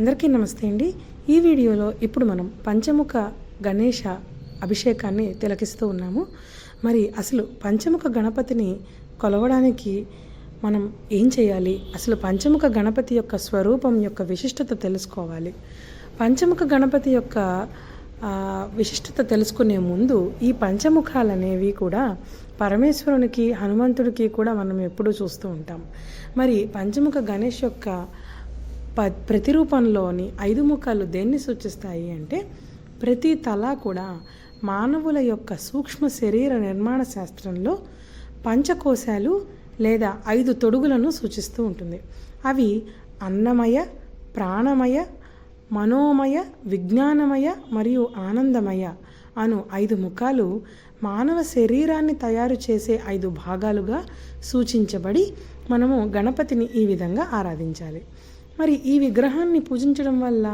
అందరికీ నమస్తే అండి. ఈ వీడియోలో ఇప్పుడు మనం పంచముఖ గణేష అభిషేకాన్ని తిలకిస్తూ ఉన్నాము. మరి అసలు పంచముఖ గణపతిని కొలవడానికి మనం ఏం చేయాలి? అసలు పంచముఖ గణపతి యొక్క స్వరూపం యొక్క విశిష్టత తెలుసుకోవాలి. పంచముఖ గణపతి యొక్క విశిష్టత తెలుసుకునే ముందు ఈ పంచముఖాలు అనేవి కూడా పరమేశ్వరునికి హనుమంతుడికి కూడా మనం ఎప్పుడూ చూస్తూ ఉంటాం. మరి పంచముఖ గణేష్ యొక్క ప ప్రతిరూపంలోని ఐదు ముఖాలు దేన్ని సూచిస్తాయి అంటే ప్రతి తల కూడా మానవుల యొక్క సూక్ష్మ శరీర నిర్మాణ శాస్త్రంలో పంచకోశాలు లేదా ఐదు తొడుగులను సూచిస్తూ ఉంటుంది. అవి అన్నమయ ప్రాణమయ మనోమయ విజ్ఞానమయ మరియు ఆనందమయ అను ఐదు ముఖాలు మానవ శరీరాన్ని తయారు చేసే ఐదు భాగాలుగా సూచించబడి మనము గణపతిని ఈ విధంగా ఆరాధించాలి. మరి ఈ విగ్రహాన్ని పూజించడం వల్ల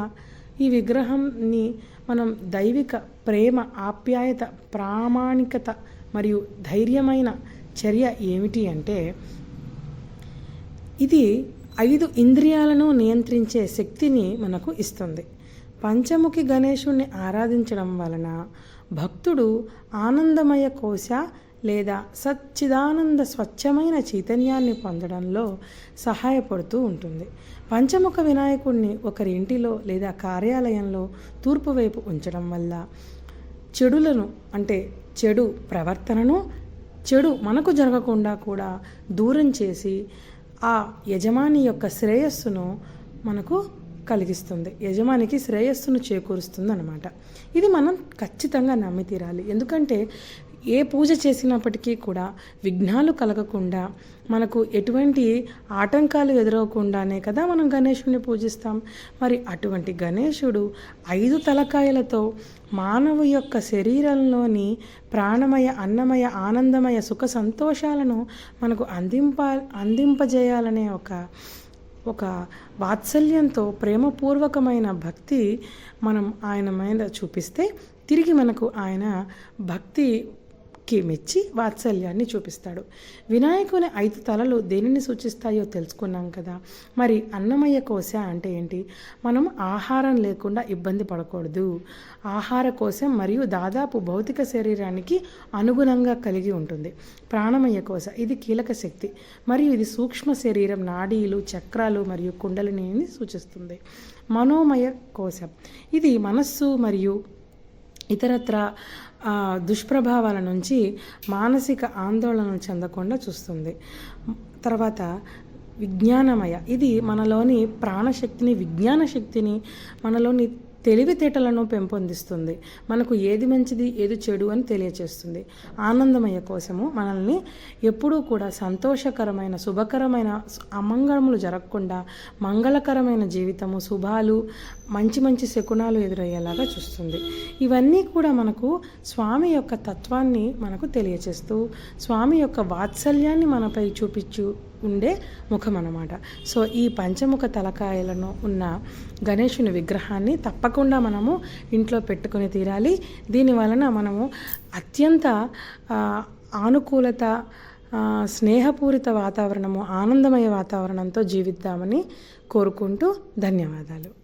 ఈ విగ్రహాన్ని మనం దైవిక ప్రేమ ఆప్యాయత ప్రామాణికత మరియు ధైర్యమైన చర్య ఏమిటి అంటే ఇది ఐదు ఇంద్రియాలను నియంత్రించే శక్తిని మనకు ఇస్తుంది. పంచముఖి గణేశుణ్ణి ఆరాధించడం వలన భక్తుడు ఆనందమయ కోశ లేదా సచ్చిదానంద స్వచ్ఛమైన చైతన్యాన్ని పొందడంలో సహాయపడుతూ ఉంటుంది. పంచముఖ వినాయకుడిని ఒకరి ఇంటిలో లేదా కార్యాలయంలో తూర్పు వైపు ఉంచడం వల్ల చెడులను అంటే చెడు ప్రవర్తనను చెడు మనకు జరగకుండా కూడా దూరం చేసి ఆ యజమాని యొక్క శ్రేయస్సును మనకు కలిగిస్తుంది. యజమానికి శ్రేయస్సును చేకూరుస్తుంది అనమాట ఇది మనం ఖచ్చితంగా నమ్మి తీరాలి. ఎందుకంటే ఏ పూజ చేసినప్పటికీ కూడా విఘ్నాలు కలగకుండా మనకు ఎటువంటి ఆటంకాలు ఎదురవకుండానే కదా మనం గణేశుడిని పూజిస్తాం. మరి అటువంటి గణేశుడు ఐదు తలకాయలతో మానవు యొక్క శరీరంలోని ప్రాణమయ అన్నమయ ఆనందమయ సుఖ సంతోషాలను మనకు అందింప అందింపజేయాలనే ఒక ఒక వాత్సల్యంతో ప్రేమపూర్వకమైన భక్తి మనం ఆయన మీద చూపిస్తే తిరిగి మనకు ఆయన భక్తి మెచ్చి వాత్సల్యాన్ని చూపిస్తాడు. వినాయకుని ఐదు తలలు దేనిని సూచిస్తాయో తెలుసుకున్నాం కదా. మరి అన్నమయ్య కోశ అంటే ఏంటి? మనం ఆహారం లేకుండా ఇబ్బంది పడకూడదు. ఆహార కోశం మరియు దాదాపు భౌతిక శరీరానికి అనుగుణంగా కలిగి ఉంటుంది. ప్రాణమయ కోశ ఇది కీలక శక్తి. మరియు ఇది సూక్ష్మ శరీరం నాడీలు చక్రాలు మరియు కుండలిని సూచిస్తుంది. మనోమయ కోశం ఇది మనస్సు మరియు ఇతరత్ర దుష్ప్రభావాల నుంచి మానసిక ఆందోళన చెందకుండా చూస్తుంది. తర్వాత విజ్ఞానమయ. ఇది మనలోని ప్రాణశక్తిని విజ్ఞాన శక్తిని మనలోని తెలివితేటలను పెంపొందిస్తుంది. మనకు ఏది మంచిది ఏది చెడు అని తెలియచేస్తుంది. ఆనందమయ కోసము మనల్ని ఎప్పుడూ కూడా సంతోషకరమైన శుభకరమైన అమంగళములు జరగకుండా మంగళకరమైన జీవితము శుభాలు మంచి మంచి శకునాలు ఎదురయ్యేలాగా చూస్తుంది. ఇవన్నీ కూడా మనకు స్వామి యొక్క తత్వాన్ని మనకు తెలియచేస్తూ స్వామి యొక్క వాత్సల్యాన్ని మనపై చూపించు ఉండే ముఖం అనమాట సో ఈ పంచముఖ తలకాయలను ఉన్న గణేషుని విగ్రహాన్ని తప్పకుండా మనము ఇంట్లో పెట్టుకొని తీరాలి. దీని వలన మనము అత్యంత ఆనుకూలత స్నేహపూరిత వాతావరణము ఆనందమయ వాతావరణంతో జీవిద్దామని కోరుకుంటూ ధన్యవాదాలు.